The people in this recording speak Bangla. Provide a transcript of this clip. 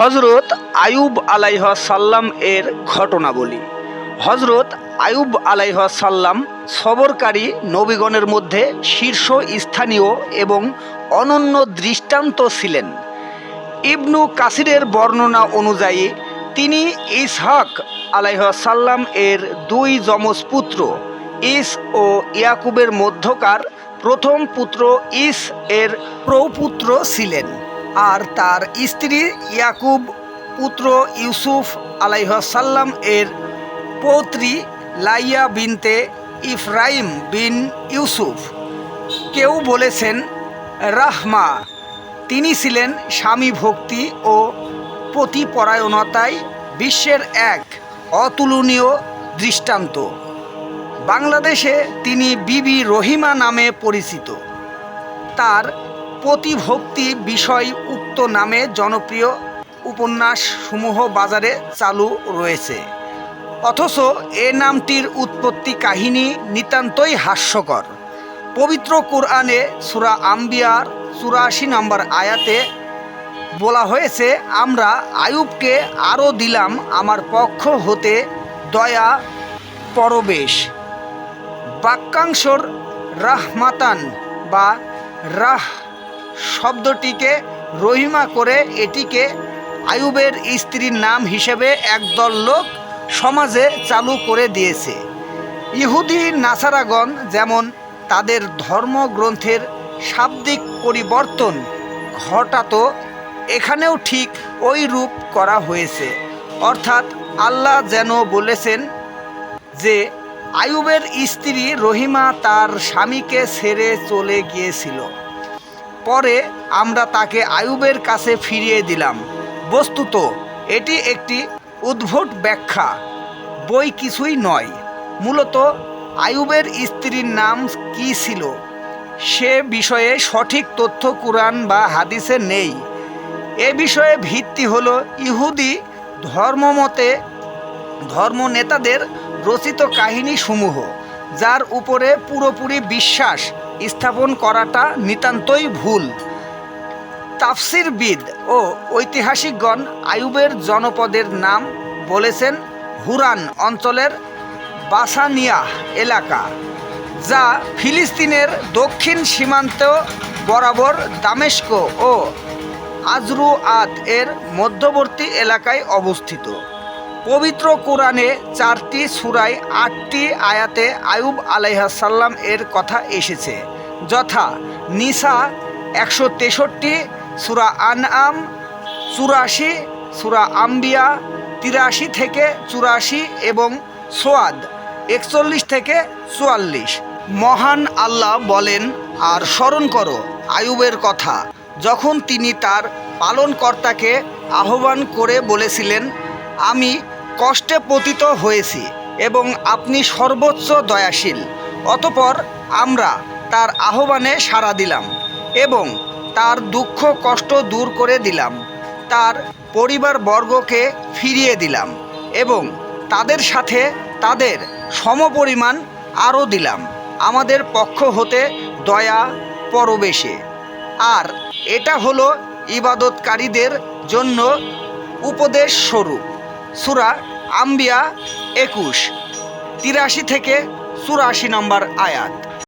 হজরত আয়ুব আলাইহ সাল্লাম এর ঘটনাবলী। হজরত আয়ুব আলাইহ সাল্লাম সবরকারী নবীগণের মধ্যে শীর্ষ স্থানীয় এবং অনন্য দৃষ্টান্ত ছিলেন। ইবনু কাসিরের বর্ণনা অনুযায়ী তিনি ইসহাক আলাইহ সাল্লাম এর দুই যমজ পুত্র ইস ও ইয়াকুবের মধ্যকার প্রথম পুত্র ইস এর প্রপুত্র ছিলেন। আর তার স্ত্রী ইয়াকুব পুত্র ইউসুফ আলাইহাল্লাম এর পৌত্রী লাইয়া বিনতে ইফরাইম বিন ইউসুফ। কেউ বলেছেন, রাহমা, তিনি ছিলেন স্বামী ভক্তি ও পতিপরায়ণতায় বিশ্বের এক অতুলনীয় দৃষ্টান্ত। বাংলাদেশে তিনি বিবি রহিমা নামে পরিচিত। তার প্রতিভক্তি বিষয় উক্ত নামে জনপ্রিয় উপন্যাস সমূহ বাজারে চালু রয়েছে। অথচ এ নামটির উৎপত্তি কাহিনী নিতান্তই হাস্যকর। পবিত্র কোরআনে সুরা আম্বিয়ার চুরাশি নম্বর আয়াতে বলা হয়েছে, আমরা আয়ুবকে আরও দিলাম আমার পক্ষ হতে দয়া, পরবেশ। বাক্যাংশর রাহমাতান বা রাহ শব্দটিকে রহিমা করে এটিকে আয়ুবের স্ত্রীর নাম হিসেবে একদল লোক সমাজে চালু করে দিয়েছে। ইহুদি নাসারাগণ যেমন তাদের ধর্মগ্রন্থের শাব্দিক পরিবর্তন ঘটাতো, এখানেও ঠিক ওই রূপ করা হয়েছে। অর্থাৎ আল্লাহ যেন বলেছেন যে, আয়ুবের স্ত্রী রহিমা তার স্বামীকে ছেড়ে চলে গিয়েছিল। পরে আমরা তাকে আয়ুবের কাছে ফিরিয়ে দিলাম। বস্তুত, এটি একটি উদ্ভট ব্যাখ্যা। বই কিছুই নয়। মূলত, আয়ুবের স্ত্রীর নাম কি ছিল? সে বিষয়ে সঠিক তথ্য কোরআন বা হাদিসে নেই। এ বিষয়ে ভিত্তি হল ইহুদি ধর্মমতে ধর্ম নেতাদের রচিত কাহিনী সমূহ যার উপরে পুরোপুরি বিশ্বাস স্থাপন করাটা নিতান্তই ভুল। তাফসিরবিদ ও ঐতিহাসিকগণ আয়ুবের জনপদের নাম বলেছেন হুরান অঞ্চলের বাসানিয়া এলাকা, যা ফিলিস্তিনের দক্ষিণ সীমান্ত বরাবর দামেস্ক ও আজরুআত এর মধ্যবর্তী এলাকায় অবস্থিত। পবিত্র কোরআনে চারটি সুরায় আটটি আয়াতে আয়ুব আলাইহাসাল্লাম এর কথা এসেছে। যথা নিসা একশো তেষট্টি, সুরা আনআম, চুরাশি, সুরা আম্বিয়া, তিরাশি থেকে চুরাশি এবং সোয়াদ একচল্লিশ থেকে চুয়াল্লিশ। মহান আল্লাহ বলেন, আর স্মরণ করো আয়ুবের কথা। যখন তিনি তার পালনকর্তাকে আহ্বান করে বলেছিলেন, আমি কষ্টে পতিত হয়েছি এবং আপনি সর্বোচ্চ দয়াশীল। অতপর আমরা তার আহ্বানে সাড়া দিলাম এবং তার দুঃখ কষ্ট দূর করে দিলাম। তার পরিবারবর্গকে ফিরিয়ে দিলাম এবং তাদের সাথে তাদের সমপরিমাণ আরও দিলাম। আমাদের পক্ষ হতে দয়া পরবেশে। আর এটা হলো ইবাদতকারীদের জন্য উপদেশ স্বরূপ। সুরা আম্বিয়া একুশ তিরাশি থেকে চুরাশি নম্বর আয়াত।